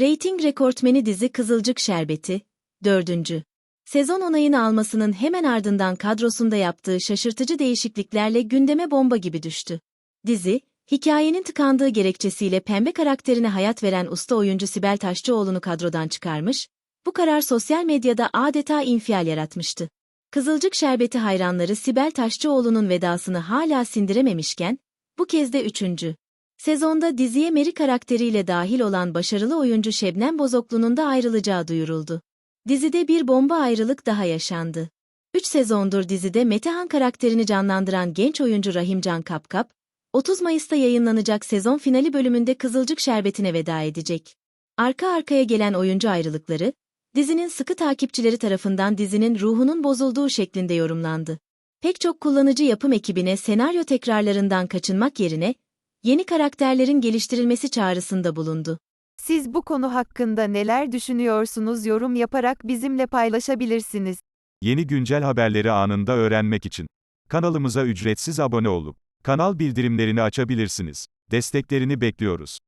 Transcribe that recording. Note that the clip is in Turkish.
Rating rekortmeni dizi Kızılcık Şerbeti, 4. Sezon onayını almasının hemen ardından kadrosunda yaptığı şaşırtıcı değişikliklerle gündeme bomba gibi düştü. Dizi, hikayenin tıkandığı gerekçesiyle pembe karakterine hayat veren usta oyuncu Sibel Taşçıoğlu'nu kadrodan çıkarmış, bu karar sosyal medyada adeta infial yaratmıştı. Kızılcık Şerbeti hayranları Sibel Taşçıoğlu'nun vedasını hala sindirememişken, bu kez de üçüncü. Sezonda diziye Meri karakteriyle dahil olan başarılı oyuncu Şebnem Bozoklu'nun da ayrılacağı duyuruldu. Dizide bir bomba ayrılık daha yaşandı. 3 sezondur dizide Metehan karakterini canlandıran genç oyuncu Rahimcan Kapkap, 30 Mayıs'ta yayınlanacak sezon finali bölümünde Kızılcık Şerbeti'ne veda edecek. Arka arkaya gelen oyuncu ayrılıkları, dizinin sıkı takipçileri tarafından dizinin ruhunun bozulduğu şeklinde yorumlandı. Pek çok kullanıcı yapım ekibine senaryo tekrarlarından kaçınmak yerine, yeni karakterlerin geliştirilmesi çağrısında bulundu. Siz bu konu hakkında neler düşünüyorsunuz yorum yaparak bizimle paylaşabilirsiniz. Yeni güncel haberleri anında öğrenmek için kanalımıza ücretsiz abone olup kanal bildirimlerini açabilirsiniz. Desteklerini bekliyoruz.